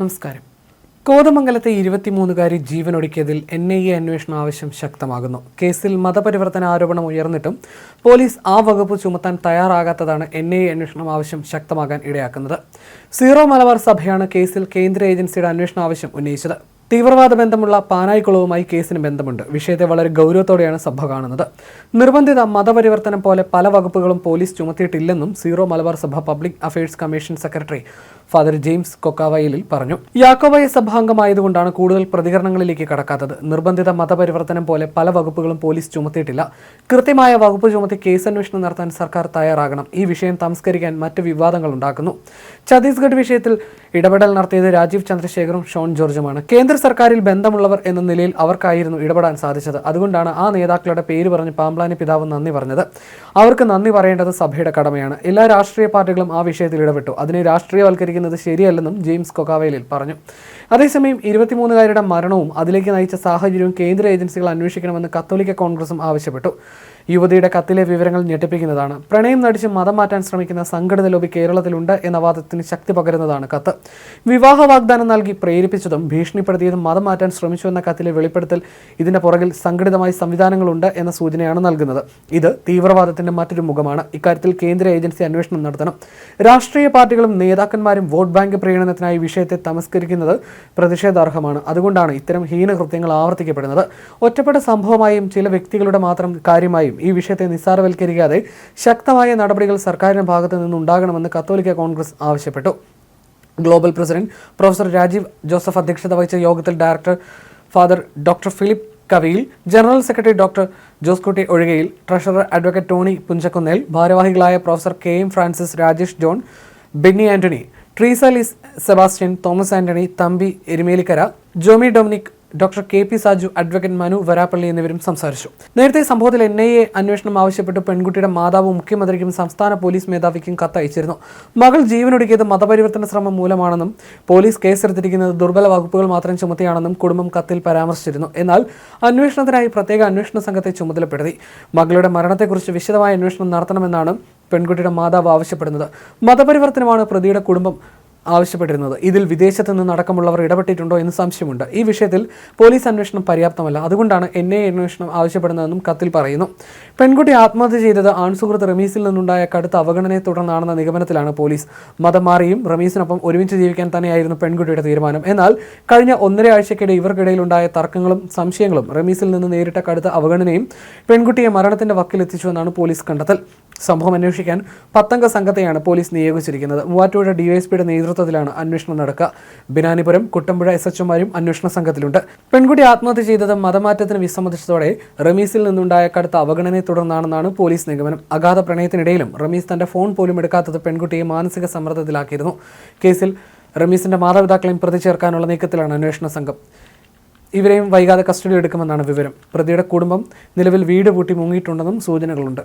നമസ്കാരം. കോതമംഗലത്തെ ഇരുപത്തിമൂന്നുകാരി ജീവനൊടുക്കിയതിൽ എൻ ഐ എ അന്വേഷണം ആവശ്യം ശക്തമാകുന്നു. കേസിൽ മതപരിവർത്തന ആരോപണം ഉയർന്നിട്ടും പോലീസ് ആ വകുപ്പ് ചുമത്താൻ തയ്യാറാകാത്തതാണ് എൻ ഐ എ അന്വേഷണം ആവശ്യം ശക്തമാകാൻ ഇടയാക്കുന്നത്. സീറോ മലബാർ സഭയാണ് കേസിൽ കേന്ദ്ര ഏജൻസിയുടെ അന്വേഷണ ആവശ്യം ഉന്നയിച്ചത്. തീവ്രവാദ ബന്ധമുള്ള പാനായിക്കുളവുമായി കേസിന് ബന്ധമുണ്ട്. വിഷയത്തെ വളരെ ഗൗരവത്തോടെയാണ് സഭ കാണുന്നത്. നിർബന്ധിത മതപരിവർത്തനം പോലെ പല വകുപ്പുകളും പോലീസ് ചുമത്തിയിട്ടില്ലെന്നും സീറോ മലബാർ സഭ public affairs commission secretary father James Kokkavayalil പറഞ്ഞു. യാക്കോബായ സഭാംഗമായതുകൊണ്ടാണ് കൂടുതൽ പ്രതികരണങ്ങളിലേക്ക് കടക്കാത്തത്. നിർബന്ധിത മതപരിവർത്തനം പോലെ പല വകുപ്പുകളും പോലീസ് ചുമത്തിയിട്ടില്ല. കൃത്യമായ വകുപ്പ് ചുമത്തി കേസ് അന്വേഷണം നടത്താൻ സർക്കാർ തയ്യാറാകണം. ഈ വിഷയം സംസ്കരിക്കാൻ മറ്റ് വിവാദങ്ങൾ ഉണ്ടാക്കുന്നു ഛത്തീസ്ഗഡ് വിഷയത്തിൽ ഇടപെടൽ നടത്തിയത് രാജീവ് ചന്ദ്രശേഖറും ഷോൺ ജോർജുമാണ്. കേന്ദ്ര സർക്കാരിൽ ബന്ധമുള്ളവർ എന്ന നിലയിൽ അവർക്കായിരുന്നു ഇടപെടാൻ സാധിച്ചത്. അതുകൊണ്ടാണ് ആ നേതാക്കളുടെ പേര് പറഞ്ഞ് പാമ്പ്ലാനി പിതാവ് നന്ദി പറഞ്ഞത്. അവർക്ക് നന്ദി പറയേണ്ടത് സഭയുടെ കടമയാണ്. എല്ലാ രാഷ്ട്രീയ പാർട്ടികളും ആ വിഷയത്തിൽ ഇടപെട്ടു. അതിനെ രാഷ്ട്രീയവൽക്കരിക്കുന്നത് ശരിയല്ലെന്നും ജെയിംസ് കൊക്കാവേലിൽ പറഞ്ഞു. അതേസമയം ഇരുപത്തിമൂന്നുകാരുടെ മരണവും അതിലേക്ക് നയിച്ച സാഹചര്യവും കേന്ദ്ര ഏജൻസികൾ അന്വേഷിക്കണമെന്ന് കത്തോലിക്ക കോൺഗ്രസും ആവശ്യപ്പെട്ടു. യുവതിയുടെ കത്തിലെ വിവരങ്ങൾ ഞെട്ടിപ്പിക്കുന്നതാണ്. പ്രണയം നടിച്ച് മതം മാറ്റാൻ ശ്രമിക്കുന്ന സംഘടിത ലോബി കേരളത്തിലുണ്ട് എന്ന വാദത്തിന് ശക്തി പകരുന്നതാണ് കത്ത്. വിവാഹ വാഗ്ദാനം നൽകി പ്രേരിപ്പിച്ചതും ഭീഷണിപ്പെടുത്തിയതും മതം മാറ്റാൻ ശ്രമിച്ചു എന്ന കത്തിലെ വെളിപ്പെടുത്തൽ ഇതിന്റെ പുറകിൽ സംഘടിതമായ സംവിധാനങ്ങളുണ്ട് എന്ന സൂചനയാണ് നൽകുന്നത്. ഇത് തീവ്രവാദത്തിന്റെ മറ്റൊരു മുഖമാണ്. ഇക്കാര്യത്തിൽ കേന്ദ്ര ഏജൻസി അന്വേഷണം നടത്തണം. രാഷ്ട്രീയ പാർട്ടികളും നേതാക്കന്മാരും വോട്ട് ബാങ്ക് പ്രീണനത്തിനായി വിഷയത്തെ തമസ്കരിക്കുന്നത് പ്രതിഷേധാർഹമാണ്. അതുകൊണ്ടാണ് ഇത്തരം ഹീനകൃത്യങ്ങൾ ആവർത്തിക്കപ്പെടുന്നത്. ഒറ്റപ്പെട്ട സംഭവമായും ചില വ്യക്തികളുടെ മാത്രം കാര്യമായും ഈ വിഷയത്തെ നിസ്സാരവൽക്കരിക്കാതെ ശക്തമായ നടപടികൾ സർക്കാരിന്റെ ഭാഗത്തു നിന്നുണ്ടാകണമെന്ന് കത്തോലിക്ക കോൺഗ്രസ് ആവശ്യപ്പെട്ടു. Global president professor Rajeev Joseph അധ്യക്ഷത വഹിച്ച യോഗത്തിൽ director father doctor Philip Kaviyil general secretary doctor Joskutty Ozhikayil treasurer advocate Tony Punchakunnel ഭാരവാഹികളായ professor K M Francis Rajesh John Binny Antony Treesa Lis Sebastian Thomas Antony Thampi Erumelikkara Jomi Dominic doctor K P Saju advocate Manu Varappally എന്നിവരും സംസാരിച്ചു. നേരത്തെ സംഭവത്തിൽ N I A അന്വേഷണം ആവശ്യപ്പെട്ട് പെൺകുട്ടിയുടെ മാതാവ് മുഖ്യമന്ത്രിക്കും സംസ്ഥാന പോലീസ് മേധാവിക്കും കത്തയച്ചിരുന്നു. മകൾ ജീവനൊടുക്കിയത് മതപരിവർത്തന ശ്രമം മൂലമാണെന്നും പോലീസ് കേസെടുത്തിരിക്കുന്നത് ദുർബല വകുപ്പുകൾ മാത്രം ചുമത്തിയാണെന്നും കുടുംബം കത്തിൽ പരാമർശിച്ചിരുന്നു. എന്നാൽ അന്വേഷണത്തിനായി പ്രത്യേക അന്വേഷണ സംഘത്തെ ചുമതലപ്പെടുത്തി. മകളുടെ മരണത്തെക്കുറിച്ച് വിശദമായ അന്വേഷണം നടത്തണമെന്നാണ് പെൺകുട്ടിയുടെ മാതാവ് ആവശ്യപ്പെടുന്നത്. മതപരിവർത്തനമാണ് പ്രതിയുടെ കുടുംബം. ആവശ്യപ്പെട്ടിരുന്നത്. ഇതിൽ വിദേശത്ത് നിന്ന് അടക്കമുള്ളവർ ഇടപെട്ടിട്ടുണ്ടോ എന്ന് സംശയമുണ്ട്. ഈ വിഷയത്തിൽ പോലീസ് അന്വേഷണം പര്യാപ്തമല്ല. അതുകൊണ്ടാണ് എൻ ഐ അന്വേഷണം ആവശ്യപ്പെടുന്നതെന്നും കത്തിൽ പറയുന്നു. പെൺകുട്ടി ആത്മഹത്യ ചെയ്തത് ആൺസുഹൃത്ത് റമീസിൽ നിന്നുണ്ടായ കടുത്ത അവഗണനയെ തുടർന്നാണെന്ന നിഗമനത്തിലാണ് പോലീസ്. മതം മാറിയും റമീസിനൊപ്പം ഒരുമിച്ച് ജീവിക്കാൻ തന്നെയായിരുന്നു പെൺകുട്ടിയുടെ തീരുമാനം. എന്നാൽ കഴിഞ്ഞ ഒന്നര ആഴ്ചക്കിടെ ഇവർക്കിടയിലുണ്ടായ തർക്കങ്ങളും സംശയങ്ങളും റമീസിൽ നിന്ന് നേരിട്ട കടുത്ത അവഗണനയും പെൺകുട്ടിയെ മരണത്തിന്റെ വക്കിലെത്തിച്ചുവെന്നാണ് പോലീസ് കണ്ടെത്തൽ. സംഭവം അന്വേഷിക്കാൻ പത്തംഗ സംഘത്തെയാണ് പോലീസ് നിയോഗിച്ചിരിക്കുന്നത്. മൂവാറ്റുപുഴ ഡിവൈഎസ്പിയുടെ നേതൃത്വത്തിലാണ് അന്വേഷണം നടക്കുക. ബിനാനിപുരം കുട്ടമ്പുഴ എസ് എച്ച് എച്ച്ഒമാരും അന്വേഷണ സംഘത്തിലുണ്ട്. പെൺകുട്ടി ആത്മഹത്യ ചെയ്തത് മതമാറ്റത്തിന് വിസമ്മതിച്ചതോടെ റമീസിൽ നിന്നുണ്ടായ കടുത്ത അവഗണനയെ തുടർന്നാണെന്നാണ് പോലീസ് നിഗമനം. അഗാധ പ്രണയത്തിനിടയിലും റമീസ് തന്റെ ഫോൺ പോലും എടുക്കാത്തത് പെൺകുട്ടിയെ മാനസിക സമ്മർദ്ദത്തിലാക്കിയിരുന്നു. കേസിൽ റമീസിന്റെ മാതാപിതാക്കളെയും പ്രതി ചേർക്കാനുള്ള നീക്കത്തിലാണ് അന്വേഷണ സംഘം. ഇവരെയും വൈകാതെ കസ്റ്റഡി എടുക്കുമെന്നാണ് വിവരം. പ്രതിയുടെ കുടുംബം നിലവിൽ വീട് പൂട്ടി മുങ്ങിയിട്ടുണ്ടെന്നും സൂചനകളുണ്ട്.